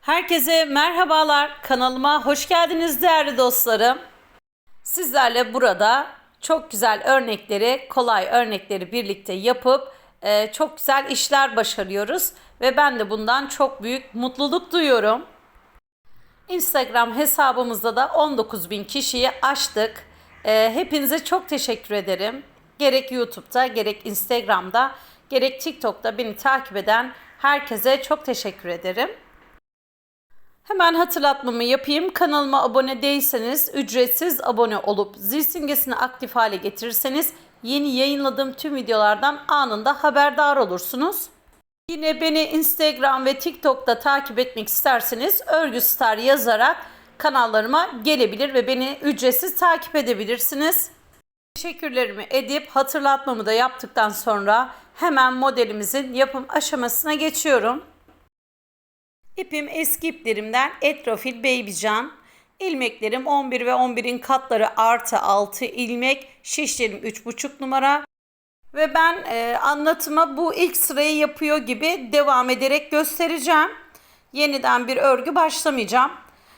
Herkese merhabalar. Kanalıma hoş geldiniz değerli dostlarım. Sizlerle burada çok güzel örnekleri, kolay örnekleri birlikte yapıp e, çok güzel işler başarıyoruz ve ben de bundan çok büyük mutluluk duyuyorum. Instagram hesabımızda da 19.000 kişiyi aştık. Ee, hepinize çok teşekkür ederim. Gerek YouTube'da, gerek Instagram'da, gerek TikTok'ta beni takip eden herkese çok teşekkür ederim. Hemen hatırlatmamı yapayım. Kanalıma abone değilseniz ücretsiz abone olup zil simgesini aktif hale getirirseniz yeni yayınladığım tüm videolardan anında haberdar olursunuz. Yine beni Instagram ve TikTok'ta takip etmek isterseniz Örgü Star yazarak kanallarıma gelebilir ve beni ücretsiz takip edebilirsiniz. Teşekkürlerimi edip hatırlatmamı da yaptıktan sonra hemen modelimizin yapım aşamasına geçiyorum. İpim eski iplerimden Etrofil Babycan. İlmeklerim 11 ve 11'in katları artı 6 ilmek. Şişlerim 3,5 numara. Ve ben e, anlatıma bu ilk sırayı yapıyor gibi devam ederek göstereceğim. Yeniden bir örgü başlamayacağım.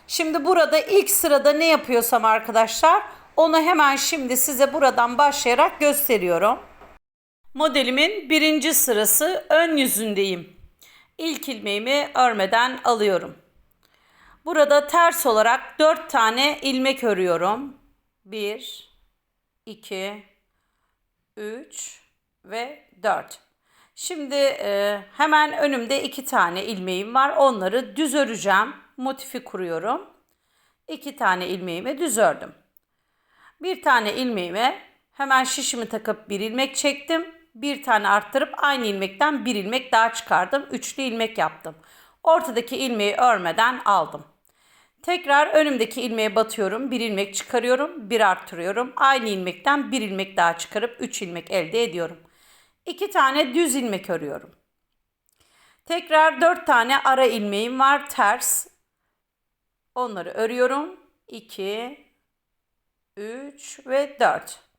Şimdi burada ilk sırada ne yapıyorsam arkadaşlar onu hemen şimdi size buradan başlayarak gösteriyorum. Modelimin birinci sırası ön yüzündeyim. İlk ilmeğimi örmeden alıyorum. Burada ters olarak 4 tane ilmek örüyorum. 1 2 3 ve 4. Şimdi e, hemen önümde iki tane ilmeğim var. Onları düz öreceğim. Motifi kuruyorum. İki tane ilmeğimi düz ördüm. Bir tane ilmeğime hemen şişimi takıp bir ilmek çektim. Bir tane arttırıp aynı ilmekten bir ilmek daha çıkardım. Üçlü ilmek yaptım. Ortadaki ilmeği örmeden aldım. Tekrar önümdeki ilmeğe batıyorum. Bir ilmek çıkarıyorum. Bir arttırıyorum. Aynı ilmekten bir ilmek daha çıkarıp üç ilmek elde ediyorum. İki tane düz ilmek örüyorum. Tekrar dört tane ara ilmeğim var. Ters. Onları örüyorum. 2 3 ve 4.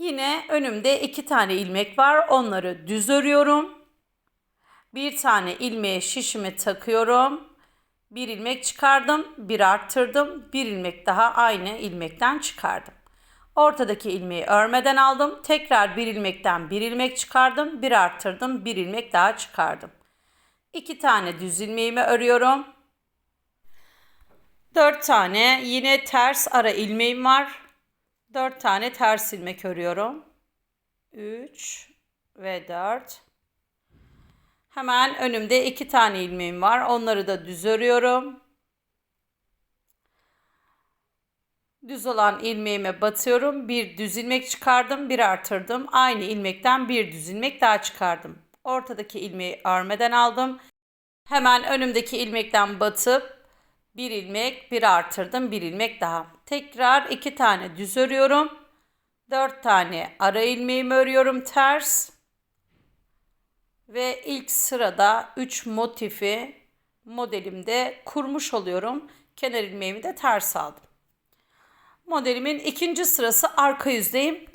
Yine önümde iki tane ilmek var. Onları düz örüyorum. Bir tane ilmeğe şişimi takıyorum. Bir ilmek çıkardım, bir arttırdım, bir ilmek daha aynı ilmekten çıkardım. Ortadaki ilmeği örmeden aldım. Tekrar bir ilmekten bir ilmek çıkardım, bir arttırdım, bir ilmek daha çıkardım. İki tane düz ilmeğimi örüyorum. Dört tane yine ters ara ilmeğim var. Dört tane ters ilmek örüyorum. Üç ve dört. Hemen önümde iki tane ilmeğim var. Onları da düz örüyorum. Düz olan ilmeğime batıyorum. Bir düz ilmek çıkardım, bir artırdım. Aynı ilmekten bir düz ilmek daha çıkardım. Ortadaki ilmeği örmeden aldım. Hemen önümdeki ilmekten batıp bir ilmek, bir artırdım, bir ilmek daha. Tekrar iki tane düz örüyorum. Dört tane ara ilmeğimi örüyorum ters. Ve ilk sırada 3 motifi modelimde kurmuş oluyorum. Kenar ilmeğimi de ters aldım. Modelimin ikinci sırası arka yüzdeyim.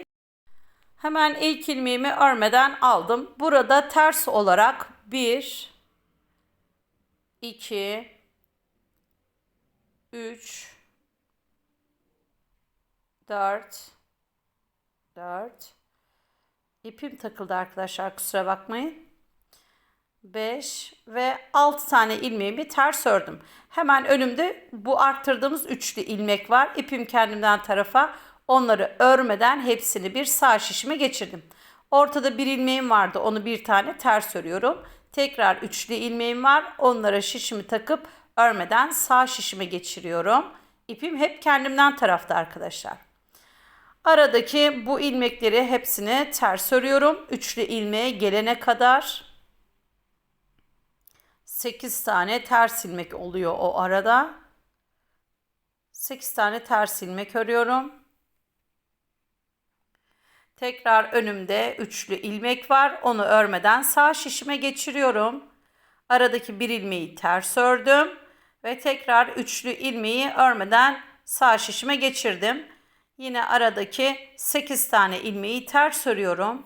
Hemen ilk ilmeğimi örmeden aldım. Burada ters olarak 1 2 3 4 4 İpim takıldı arkadaşlar kusura bakmayın. 5 ve 6 tane ilmeğimi ters ördüm. Hemen önümde bu arttırdığımız üçlü ilmek var. İpim kendimden tarafa onları örmeden hepsini bir sağ şişime geçirdim. Ortada bir ilmeğim vardı. Onu bir tane ters örüyorum. Tekrar üçlü ilmeğim var. Onlara şişimi takıp örmeden sağ şişime geçiriyorum. İpim hep kendimden tarafta arkadaşlar. Aradaki bu ilmekleri hepsini ters örüyorum. Üçlü ilmeğe gelene kadar 8 tane ters ilmek oluyor o arada. 8 tane ters ilmek örüyorum. Tekrar önümde üçlü ilmek var. Onu örmeden sağ şişime geçiriyorum. Aradaki bir ilmeği ters ördüm ve tekrar üçlü ilmeği örmeden sağ şişime geçirdim. Yine aradaki 8 tane ilmeği ters örüyorum.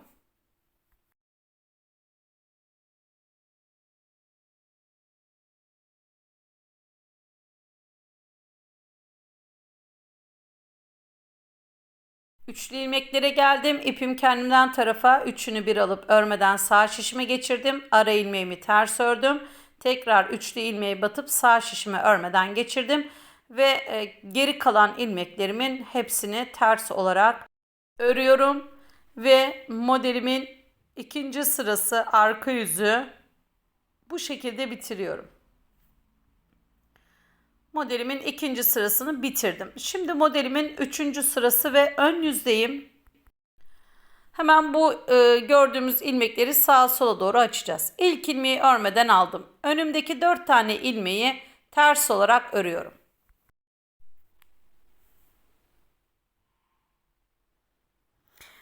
Üçlü ilmeklere geldim. İpim kendimden tarafa üçünü bir alıp örmeden sağ şişime geçirdim. Ara ilmeğimi ters ördüm. Tekrar üçlü ilmeği batıp sağ şişime örmeden geçirdim. Ve e, geri kalan ilmeklerimin hepsini ters olarak örüyorum. Ve modelimin ikinci sırası arka yüzü bu şekilde bitiriyorum. Modelimin ikinci sırasını bitirdim. Şimdi modelimin üçüncü sırası ve ön yüzdeyim. Hemen bu e, gördüğümüz ilmekleri sağa sola doğru açacağız. İlk ilmeği örmeden aldım. Önümdeki dört tane ilmeği ters olarak örüyorum.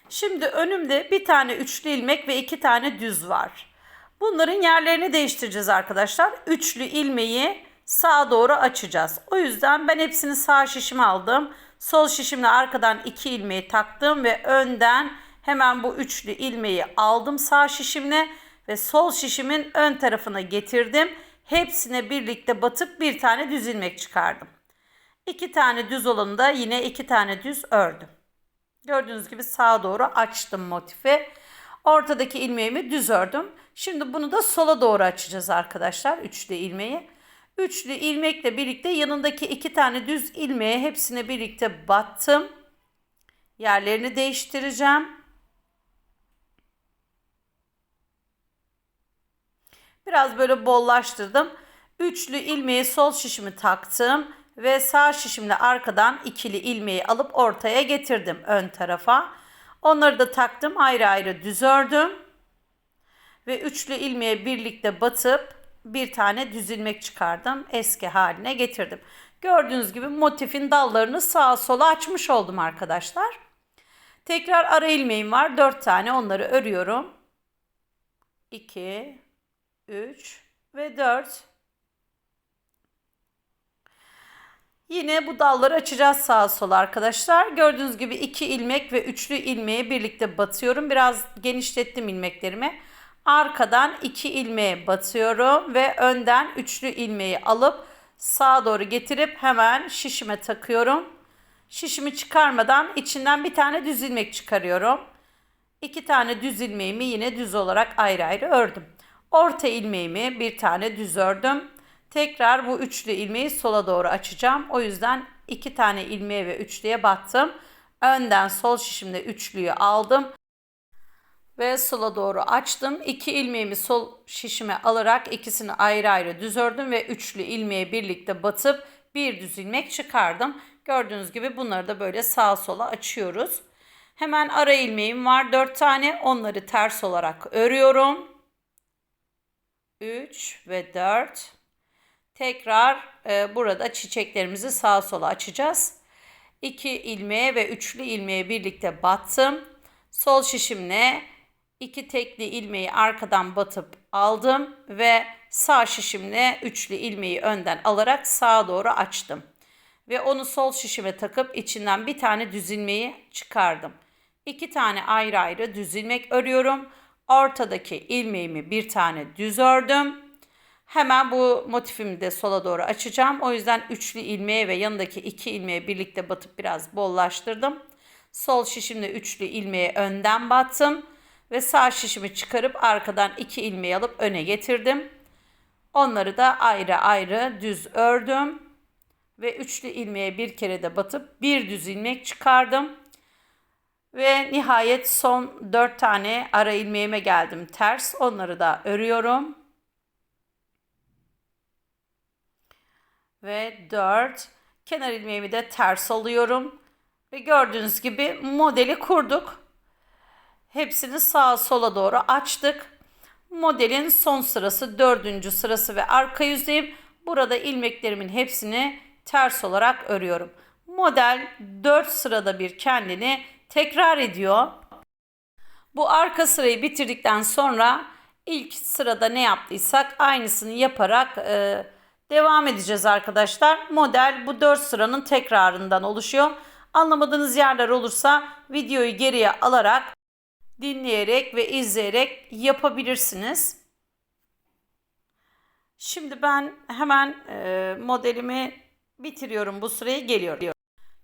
Şimdi önümde bir tane üçlü ilmek ve iki tane düz var. Bunların yerlerini değiştireceğiz arkadaşlar. Üçlü ilmeği sağa doğru açacağız. O yüzden ben hepsini sağ şişime aldım. Sol şişimle arkadan iki ilmeği taktım ve önden hemen bu üçlü ilmeği aldım sağ şişimle ve sol şişimin ön tarafına getirdim. Hepsine birlikte batıp bir tane düz ilmek çıkardım. İki tane düz olanı da yine iki tane düz ördüm. Gördüğünüz gibi sağa doğru açtım motifi. Ortadaki ilmeğimi düz ördüm. Şimdi bunu da sola doğru açacağız arkadaşlar. Üçlü ilmeği. Üçlü ilmekle birlikte yanındaki iki tane düz ilmeğe hepsine birlikte battım. Yerlerini değiştireceğim. Biraz böyle bollaştırdım. Üçlü ilmeği sol şişimi taktım ve sağ şişimle arkadan ikili ilmeği alıp ortaya getirdim ön tarafa. Onları da taktım ayrı ayrı düz ördüm. Ve üçlü ilmeğe birlikte batıp bir tane düz ilmek çıkardım. Eski haline getirdim. Gördüğünüz gibi motifin dallarını sağa sola açmış oldum arkadaşlar. Tekrar ara ilmeğim var. 4 tane onları örüyorum. 2 3 ve 4 Yine bu dalları açacağız sağa sola arkadaşlar. Gördüğünüz gibi iki ilmek ve üçlü ilmeği birlikte batıyorum. Biraz genişlettim ilmeklerimi. Arkadan iki ilmeğe batıyorum ve önden üçlü ilmeği alıp sağa doğru getirip hemen şişime takıyorum. Şişimi çıkarmadan içinden bir tane düz ilmek çıkarıyorum. İki tane düz ilmeğimi yine düz olarak ayrı ayrı ördüm. Orta ilmeğimi bir tane düz ördüm. Tekrar bu üçlü ilmeği sola doğru açacağım. O yüzden iki tane ilmeğe ve üçlüye battım. Önden sol şişimde üçlüyü aldım ve sola doğru açtım. İki ilmeğimi sol şişime alarak ikisini ayrı ayrı düz ördüm ve üçlü ilmeğe birlikte batıp bir düz ilmek çıkardım. Gördüğünüz gibi bunları da böyle sağa sola açıyoruz. Hemen ara ilmeğim var 4 tane. Onları ters olarak örüyorum. 3 ve 4. Tekrar e, burada çiçeklerimizi sağa sola açacağız. 2 ilmeğe ve üçlü ilmeğe birlikte battım. Sol şişimle iki tekli ilmeği arkadan batıp aldım ve sağ şişimle üçlü ilmeği önden alarak sağa doğru açtım. Ve onu sol şişime takıp içinden bir tane düz ilmeği çıkardım. İki tane ayrı ayrı düz ilmek örüyorum. Ortadaki ilmeğimi bir tane düz ördüm. Hemen bu motifimi de sola doğru açacağım. O yüzden üçlü ilmeğe ve yanındaki iki ilmeğe birlikte batıp biraz bollaştırdım. Sol şişimle üçlü ilmeğe önden battım ve sağ şişimi çıkarıp arkadan iki ilmeği alıp öne getirdim. Onları da ayrı ayrı düz ördüm ve üçlü ilmeğe bir kere de batıp bir düz ilmek çıkardım. Ve nihayet son dört tane ara ilmeğime geldim ters. Onları da örüyorum. Ve dört. Kenar ilmeğimi de ters alıyorum. Ve gördüğünüz gibi modeli kurduk. Hepsini sağa sola doğru açtık. Modelin son sırası dördüncü sırası ve arka yüzdeyim. Burada ilmeklerimin hepsini ters olarak örüyorum. Model 4 sırada bir kendini tekrar ediyor. Bu arka sırayı bitirdikten sonra ilk sırada ne yaptıysak aynısını yaparak e, devam edeceğiz arkadaşlar. Model bu 4 sıranın tekrarından oluşuyor. Anlamadığınız yerler olursa videoyu geriye alarak dinleyerek ve izleyerek yapabilirsiniz. Şimdi ben hemen e, modelimi bitiriyorum bu sırayı geliyorum.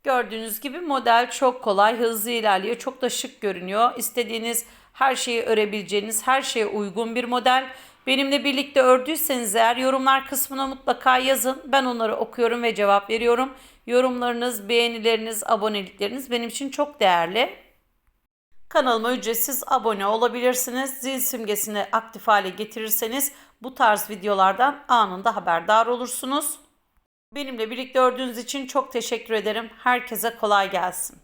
Gördüğünüz gibi model çok kolay, hızlı ilerliyor. Çok da şık görünüyor. İstediğiniz her şeyi örebileceğiniz, her şeye uygun bir model. Benimle birlikte ördüyseniz eğer yorumlar kısmına mutlaka yazın. Ben onları okuyorum ve cevap veriyorum. Yorumlarınız, beğenileriniz, abonelikleriniz benim için çok değerli. Kanalıma ücretsiz abone olabilirsiniz. Zil simgesini aktif hale getirirseniz bu tarz videolardan anında haberdar olursunuz. Benimle birlikte ördüğünüz için çok teşekkür ederim. Herkese kolay gelsin.